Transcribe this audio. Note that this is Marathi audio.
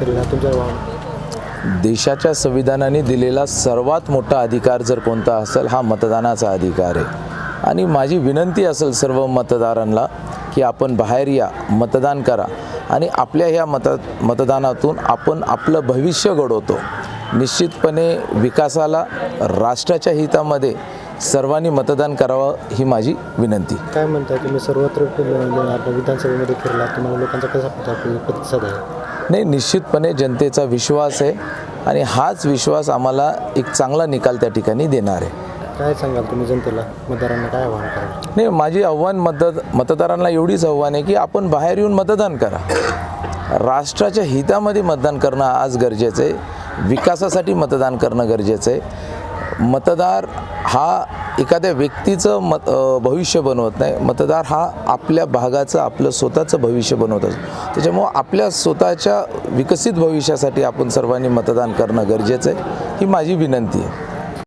केलेलं तुमच्या देशाच्या संविधानाने दिलेला सर्वात मोठा अधिकार जर कोणता असेल हा मतदानाचा अधिकार आहे. आणि माझी विनंती असेल सर्व मतदारांना की आपण बाहेर या मतदान करा. आणि आपल्या ह्या मत मतदानातून आपण आपलं भविष्य घडवतो. निश्चितपणे विकासाला राष्ट्राच्या हितामध्ये सर्वांनी मतदान करावं ही माझी विनंती. काय म्हणताय तुम्ही? सर्वत्र विधानसभेमध्ये फिरला तुम्हाला लोकांचा कसा प्रति- प्रतिसाद आहे? नाही निश्चितपणे जनतेचा विश्वास आहे आणि हाच विश्वास आम्हाला एक चांगला निकाल त्या ठिकाणी देणार आहे. काय सांगाल तुम्ही जनतेला? मतदारांना काय आव्हान कराल? नाही माझी आव्हान मतद मतदारांना एवढीच आव्हान आहे की आपण बाहेर येऊन मतदान करा. राष्ट्राच्या हितामध्ये मतदान करणं आज गरजेचं आहे. विकासासाठी मतदान करणं गरजेचं आहे. मतदार हा एखाद्या व्यक्तीचं मत भविष्य बनवत नाही. मतदार हा आपल्या भागाचं आपलं स्वतःचं भविष्य बनवत असतो. त्याच्यामुळं आपल्या स्वतःच्या विकसित भविष्यासाठी आपण सर्वांनी मतदान करणं गरजेचं आहे. ही माझी विनंती आहे.